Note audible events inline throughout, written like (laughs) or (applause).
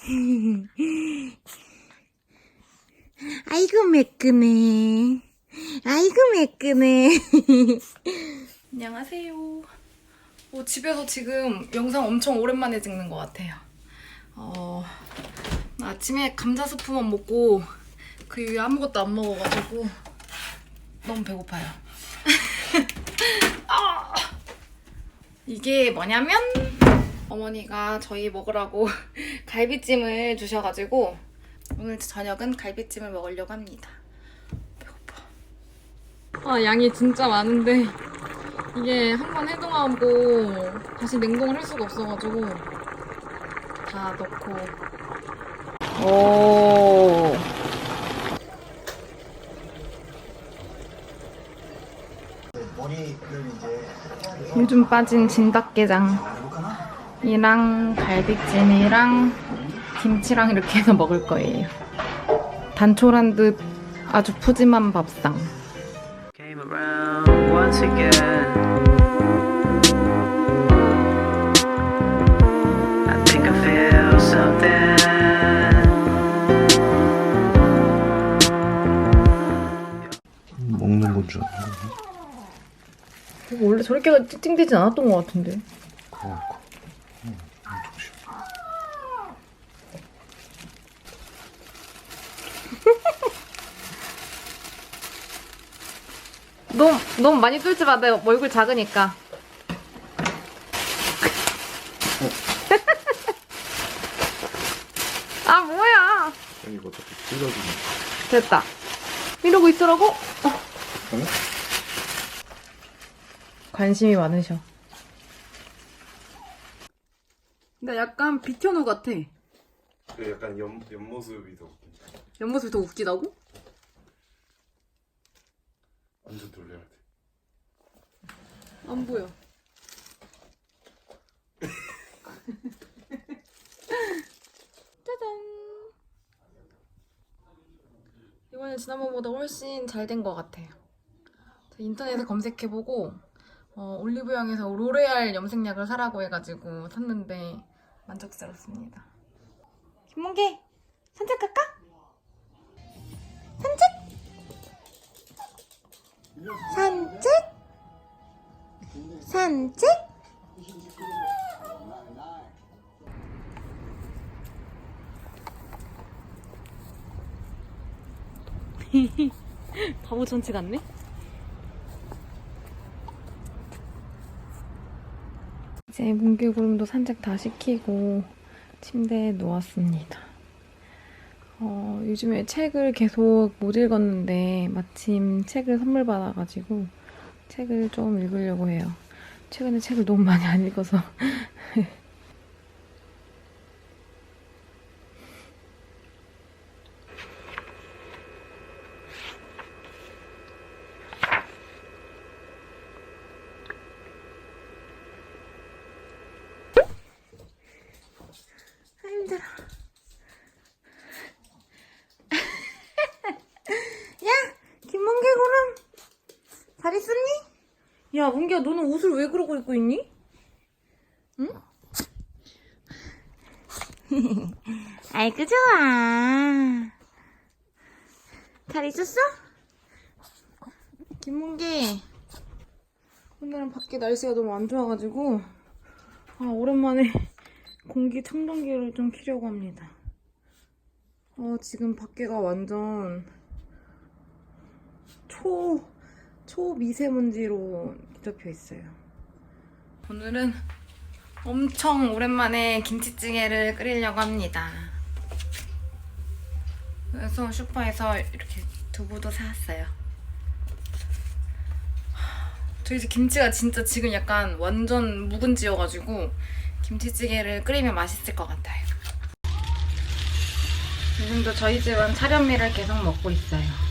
(laughs) 아이고 매끈해. 아이고 매끈해. (laughs) 안녕하세요. 어, 집에서 지금 영상 엄청 오랜만에 찍는 것 같아요. 어, 아침에 감자 스프만 먹고 그 이후에 아무것도 안 먹어가지고 너무 배고파요. (laughs) 아! 이게 뭐냐면 어머니가 저희 먹으라고 (laughs) 갈비찜을 주셔가지고 오늘 저녁은 갈비찜을 먹으려고 합니다. 배고파. 아 양이 진짜 많은데 이게 한 번 해동하고 다시 냉동을 할 수가 없어가지고 다 넣고 오 요즘 빠진 진닭게장 이랑 갈비찜이랑 김치랑 이렇게 해서 먹을 거예요. 단촐한 듯 아주 푸짐한 밥상. Came around once again. I think I feel something. 먹는 건 줄 알았는데 원래 저렇게 찡찡대진 않았던 것 같은데. 그래갖고 응, 엄청 쉬워 너무 너무 많이 뚫지 마. 내 얼굴 작으니까. (laughs) 아 뭐야? 이거 어차피 찢어지는 됐다. 이러고 있으라고? 어. 응? 관심이 많으셔. 근데 약간 비현우 같아. 그 약간 옆, 옆모습이 더 웃긴 옆모습이 더 웃기다고? 완전 돌려야 돼 안 보여. (laughs) 짜잔. 이번에 지난번보다 훨씬 잘 된 것 같아요. 인터넷에 검색해보고 어, 올리브영에서 로레알 염색약을 사라고 해가지고 샀는데 만족스럽습니다. 김몽개 산책 갈까? 산책? 산책? 산책? (laughs) 바보 전체 같네? 이제 문개구름도 산책 다 시키고 침대에 누웠습니다. 어, 요즘에 책을 계속 못 읽었는데 마침 책을 선물 받아가지고 책을 좀 읽으려고 해요. 최근에 책을 너무 많이 안 읽어서. (laughs) 아, 힘들어. 야! 김문개구름! 잘 있었니? 야, 문기야, 너는 옷을 왜 그러고 입고 있니? 응? (laughs) 아이고, 좋아. 잘 있었어? 김문기. 오늘은 밖에 날씨가 너무 안 좋아가지고, 아, 오랜만에 공기 청정기를 좀 키려고 합니다. 어, 지금 밖에가 완전 초, 초미세먼지로 뒤덮여 있어요. 오늘은 엄청 오랜만에 김치찌개를 끓이려고 합니다. 그래서 슈퍼에서 이렇게 두부도 사왔어요. 저희 집 김치가 진짜 지금 약간 완전 묵은지여가지고 김치찌개를 끓이면 맛있을 것 같아요. 요즘도 저희 집은 차련미를 계속 먹고 있어요.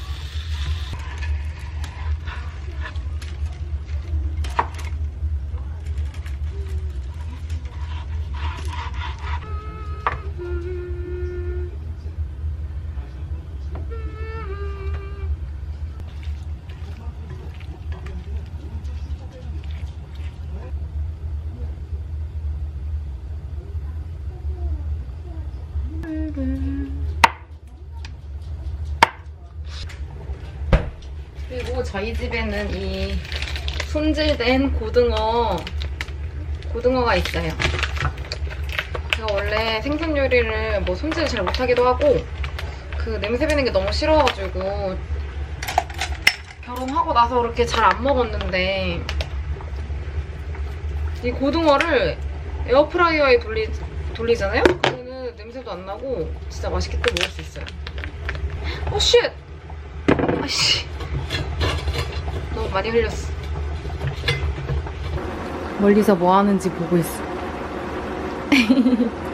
그리고 저희 집에는 이 손질된 고등어 고등어가 있어요. 제가 원래 생선 요리를 뭐 손질을 잘 못하기도 하고 그 냄새 배는 게 너무 싫어가지고 결혼하고 나서 그렇게 잘 안 먹었는데 이 고등어를 에어프라이어에 돌리, 돌리잖아요? 냄새도 안 나고 진짜 맛있게 또 먹을 수 있어요. 오 쉣! 아씨 너무 많이 흘렸어. 멀리서 뭐 하는지 보고 있어. (laughs)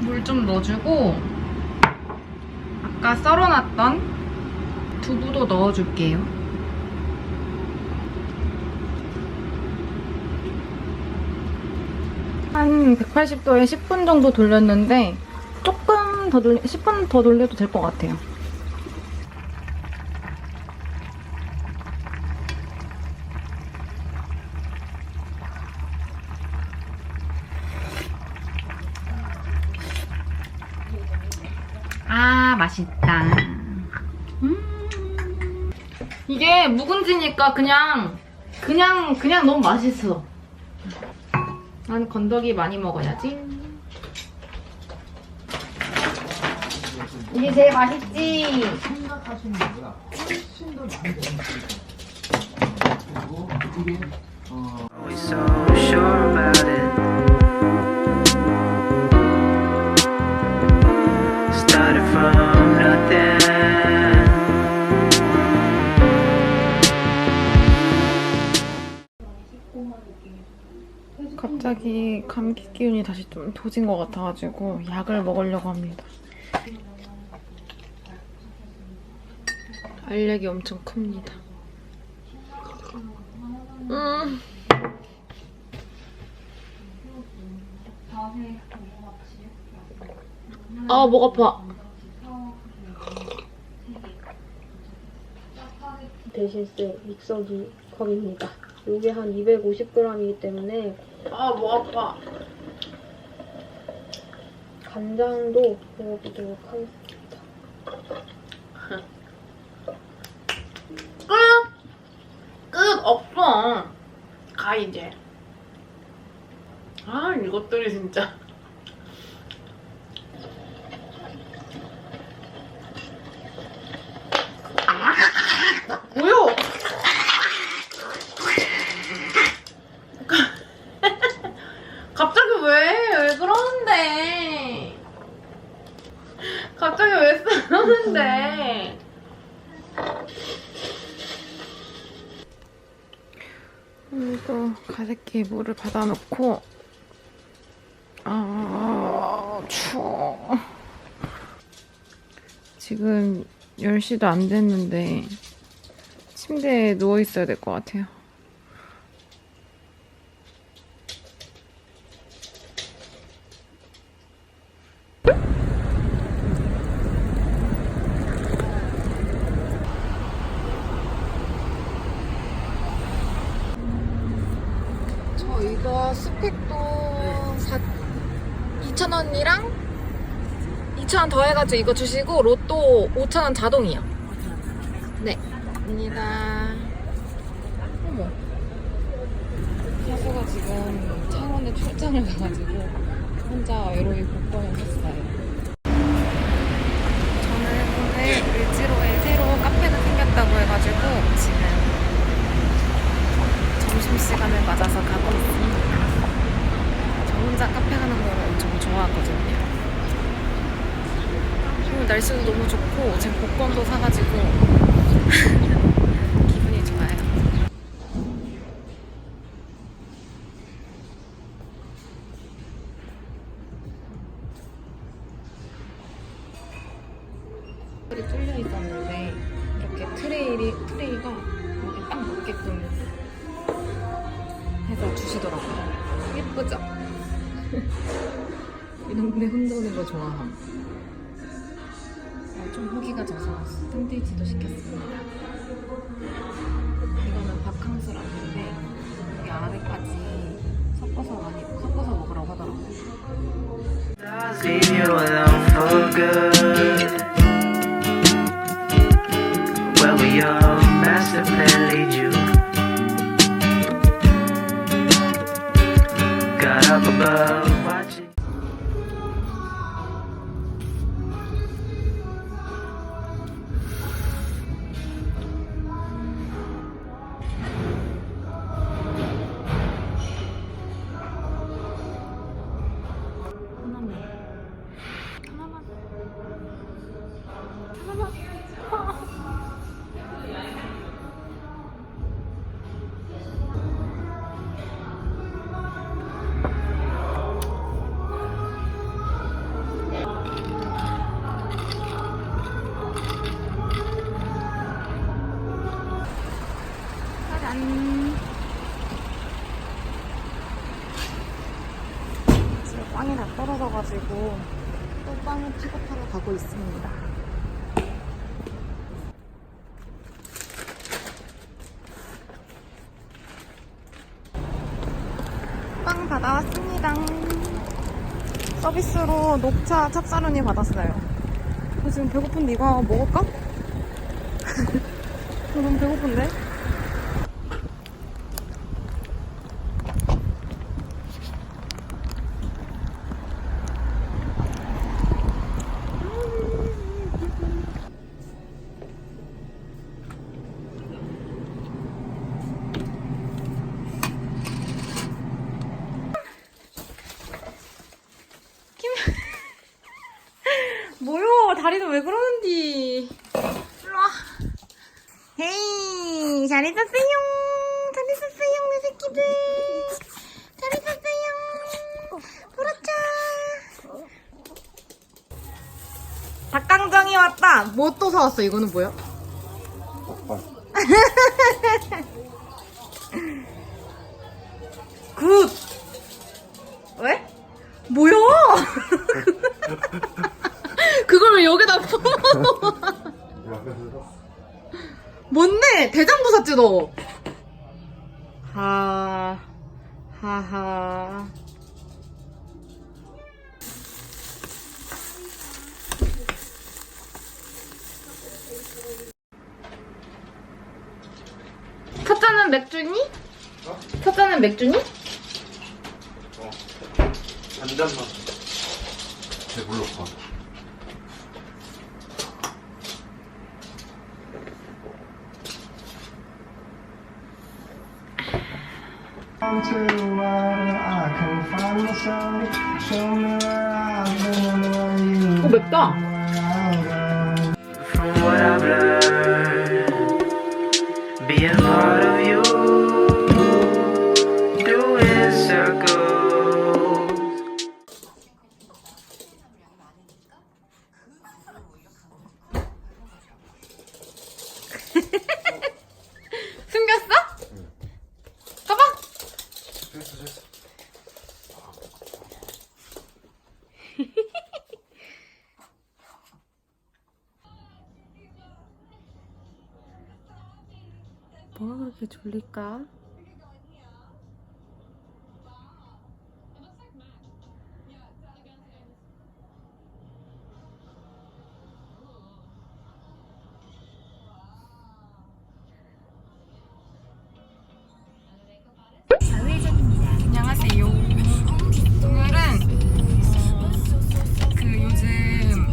물 좀 넣어주고 아까 썰어놨던 두부도 넣어줄게요. 한 180도에 10분 정도 돌렸는데 조금 더 돌리, 10분 더 돌려도 될 것 같아요. 아, 맛있다. 음. 이게 묵은지니까 그냥, 그냥, 그냥 너무 맛있어. 난 건더기 많이 먹어야지. 이게 제일 맛있지. Always so sure about it. Started 갑자기 감기 기운이 다시 좀 도진 것 같아가지고 약을 먹으려고 합니다. 알약이 엄청 큽니다. 음. 아, 목 아파. 데시스 믹서기 컵입니다. 이게 한 250g이기 때문에 아, 목 아파. 간장도 넣어보도록 하겠습니다. (laughs) 끝! 끝! 없어. 가, 이제. 아, 이것들이 진짜. 아, (laughs) 뭐야? 갑자기 왜? 왜 그러는데? 갑자기 왜 쓰는데? 이거 가습기에 물을 받아놓고 아 추워. 지금 10시도 안 됐는데 침대에 누워 있어야 될 것 같아요 저희가 스펙도 2,000원이랑 2,000원 더 해가지고 이거 주시고 로또 5,000원 자동이요. 네. 갑니다. 어머. 사수가 지금 창원에 출장을 가가지고 혼자 외로이 복권을 했어요. 저는 오늘 을지로에 새로 카페가 생겼다고 해가지고 지금 점심시간을 맞아서 가고 있습니다. 저 혼자 카페 가는 걸 엄청 좋아하거든요. 날씨도 너무 좋고 지금 복권도 사가지고 (laughs) 섞어서 많이 섞어서 먹으라고 하더라고요. 하나 받아왔습니다. 서비스로 녹차 찹쌀우니 받았어요. 저 지금 배고픈데 이거 먹을까? 저 (laughs) 너무 배고픈데? 뭐요? 다리도 왜 그러는디? 일로와. 헤이, 잘 있었어요. 잘 있었어요, 내 새끼들. 잘 있었어요. 그렇죠. 닭강정이 왔다. 뭐 또 사왔어? 이거는 뭐야? (laughs) 굿. 왜? 뭐야? (laughs) 그걸 왜 여기다 (laughs) 품어? 뭔데? 대장부 샀지 너? 하... 하하... 첫 잔은 맥주니? 첫 잔은 맥주니? 어. 한 잔만. 배불러 어 맵다 오늘은 어, 그 요즘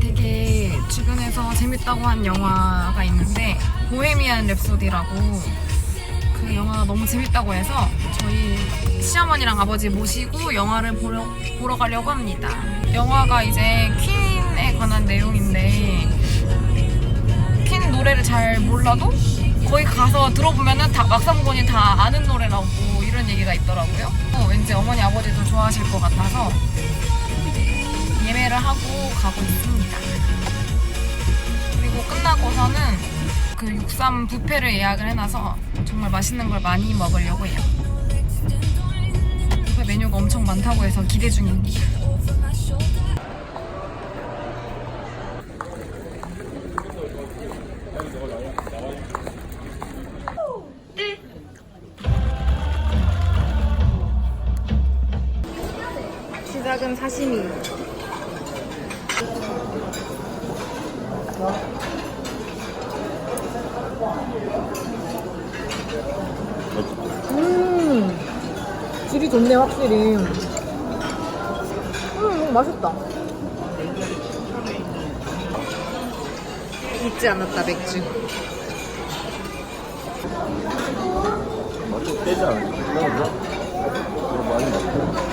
되게 주변에서 재밌다고 한 영화가 있는데 보헤미안 랩소디라고 그 영화가 너무 재밌다고 해서 저희 시어머니랑 아버지 모시고 영화를 보러, 보러 가려고 합니다. 영화가 이제 퀸에 관한 내용인데 퀸 노래를 잘 몰라도 거기 가서 들어보면은 다 막상본이 다 아는 노래라고 이런 얘기가 있더라고요. 어, 왠지 어머니 아버지도 좋아하실 것 같아서 예매를 하고 가고 있습니다. 그리고 끝나고서는 그 육삼 뷔페를 예약을 해놔서 정말 맛있는 걸 많이 먹으려고 해요. 뷔페 메뉴가 엄청 많다고 해서 기대 중입니다. 시작은 사시미. 좋네 확실히. 음, 맛있다. 잊지 않았다 맥주. 맛좀 빼지 않을까? 이거 많이 먹고.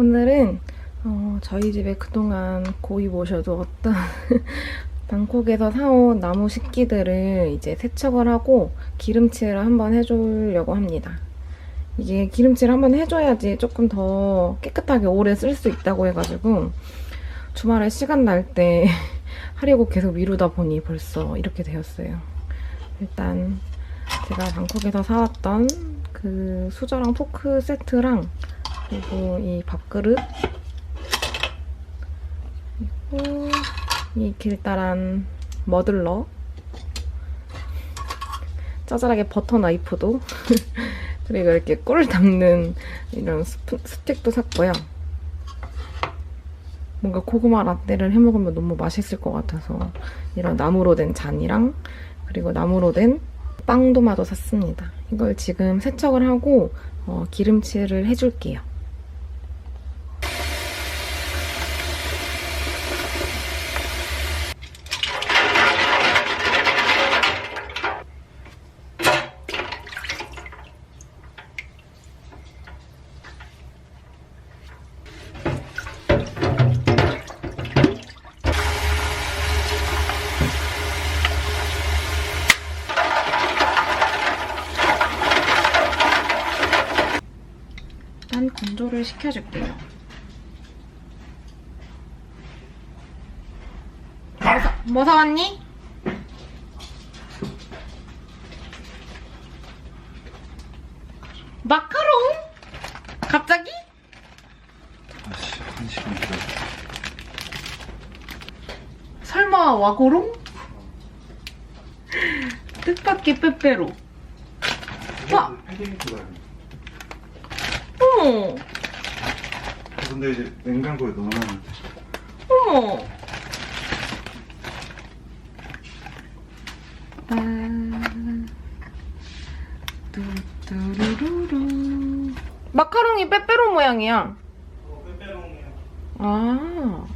오늘은 어, 저희 집에 그동안 고이 모셔두었던 (laughs) 방콕에서 사온 나무 식기들을 이제 세척을 하고 기름칠을 한번 해주려고 합니다. 이게 기름칠 한번 해줘야지 조금 더 깨끗하게 오래 쓸 수 있다고 해가지고 주말에 시간 날 때 (laughs) 하려고 계속 미루다 보니 벌써 이렇게 되었어요. 일단 제가 방콕에서 사왔던 그 수저랑 포크 세트랑 그리고 이 밥그릇 그리고 이 길다란 머들러 짜잘하게 버터 나이프도 (laughs) 그리고 이렇게 꿀 담는 이런 스프, 스틱도 샀고요. 뭔가 고구마 라떼를 해먹으면 너무 맛있을 것 같아서 이런 나무로 된 잔이랑 그리고 나무로 된 빵도마도 샀습니다. 이걸 지금 세척을 하고 어, 기름칠을 해줄게요. 일단 시켜줄게요. 뭐, 사, 뭐 사왔니? 마카롱? 갑자기? 아씨, 한 시간 기다려. 설마 와고롱? 뜻밖의 빼빼로. 와! 패딩도 가야 어머! 근데 이제 냉장고에 넣어놨는데. 어머. 아, 뚜뚜루루루. 마카롱이 빼빼로 모양이야. 어, 빼빼롱이야. 아.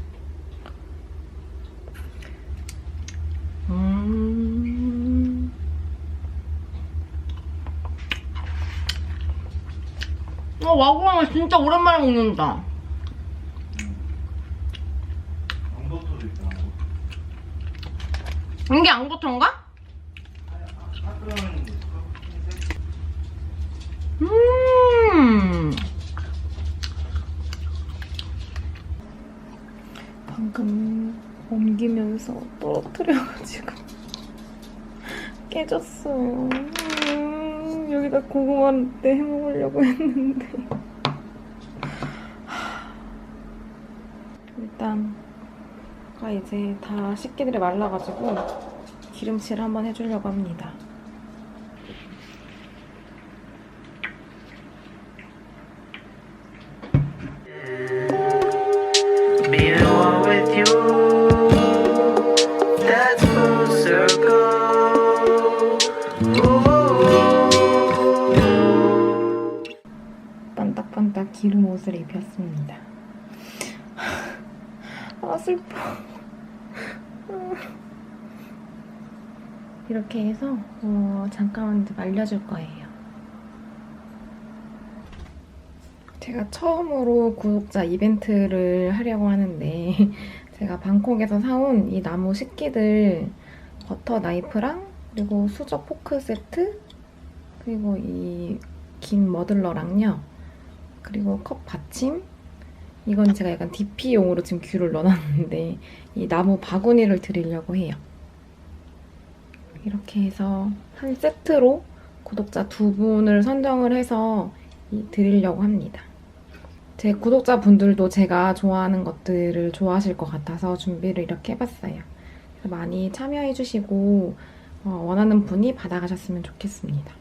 음. 어, 와구왕을 진짜 오랜만에 먹는다. 앙버터도 있다, 앙버터. 이게? 하트라는 흰색. 음. 방금 옮기면서 떨어뜨려가지고 (laughs) 깨졌어요. 음, 여기다 고구마 때 해먹으려고 했는데. 일단 아까 이제 다 식기들이 말라가지고 기름칠 한번 해주려고 합니다. 반딱반딱 기름 옷을 입혔습니다. (laughs) 아 슬퍼. 이렇게 해서 어, 잠깐만 말려줄 거예요. 제가 처음으로 구독자 이벤트를 하려고 하는데 (laughs) 제가 방콕에서 사온 이 나무 식기들 버터 나이프랑 그리고 수저 포크 세트 그리고 이 긴 머들러랑요 그리고 컵 받침 이건 제가 약간 DP용으로 지금 귤을 넣어놨는데 이 나무 바구니를 드리려고 해요. 이렇게 해서 한 세트로 구독자 두 분을 선정을 해서 이- 드리려고 합니다. 제 구독자분들도 제가 좋아하는 것들을 좋아하실 것 같아서 준비를 이렇게 해봤어요. 많이 참여해주시고 어, 원하는 분이 받아가셨으면 좋겠습니다.